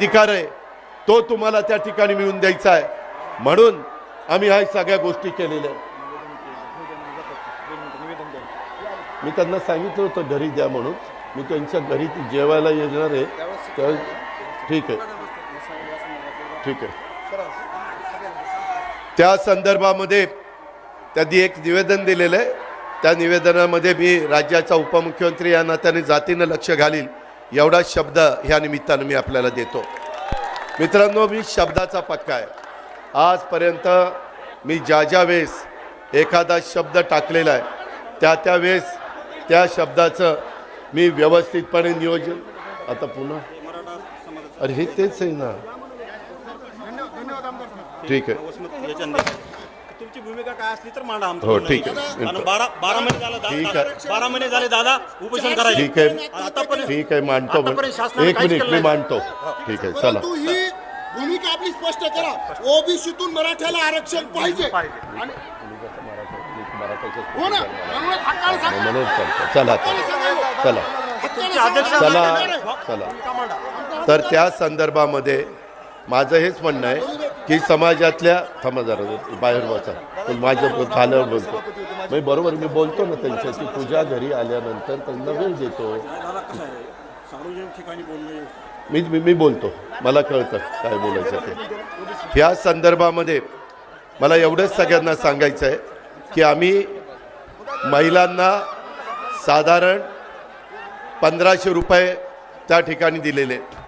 अधिकार आहे तो तुम्हाला त्या ठिकाणी मिळून द्यायचा आहे. म्हणून आम्ही ह्या सगळ्या गोष्टी केलेल्या मी त्यांना सांगितलं होतं घरी द्या म्हणून. मी त्यांच्या घरी ती जेवायला येणार आहे. तर ठीक आहे. ठीक आहे. त्या संदर्भामध्ये त्यांनी एक निवेदन दिलेलं आहे. त्या निवेदनामध्ये मी राज्याचा उपमुख्यमंत्री या नात्याने जातीनं लक्ष घालील एवढा शब्द ह्या निमित्तानं मी आपल्याला देतो. मित्रांनो मी शब्दाचा पक्का आहे. आजपर्यंत मी ज्या ज्या वेळेस एखादा शब्द टाकलेला आहे त्या त्या वेळेस त्या शब्दाचं मी व्यवस्थितपणे नियोजन आता पुन्हा. अरे हे तेच आहे ना. ठीक आहे. तुमची भूमिका काय असली तर मांडा आमचं हो म्हणणं ठीक. आहे. बारा बारा महिने झाले ठीक दादा आहे. बारा महिने झाले दादा. उपोषण करायचे. ठीक आहे. आतापर्यंत ठीक आहे मांडतो. आतापर्यंत शासनाने एक काहीच मिनिट केलं मी नाही. मांडतो. ठीक आहे चला. परंतु ही भूमिका आपली स्पष्ट करा. ओबीसीतून मराठ्याला आरक्षण पाहिजे. आणि- हो ना? म्हणूनच हक्काने सांगा. म्हणून चालतं चला आता. चला. हक्काने अध्यक्ष- सांगा. चला. आहे. चला. तर त्या संदर्भामध्ये माझं हेच म्हणणं आहे. की समाजातल्या थांबा जरा बाहेर बसा. पण माझं झालं बोलतो. मी बरोबर मी बोलतो ना त्यांच्याशी तुझ्या घरी आल्यानंतर त्यांना वेळ देतो. मी मी मी बोलतो. मला कळतं काय बोलायचं ते. ह्या संदर्भामध्ये मला एवढंच सगळ्यांना सांगायचं आहे की आम्ही महिलांना साधारण पंधराशे रुपये त्या ठिकाणी दिलेले आहेत.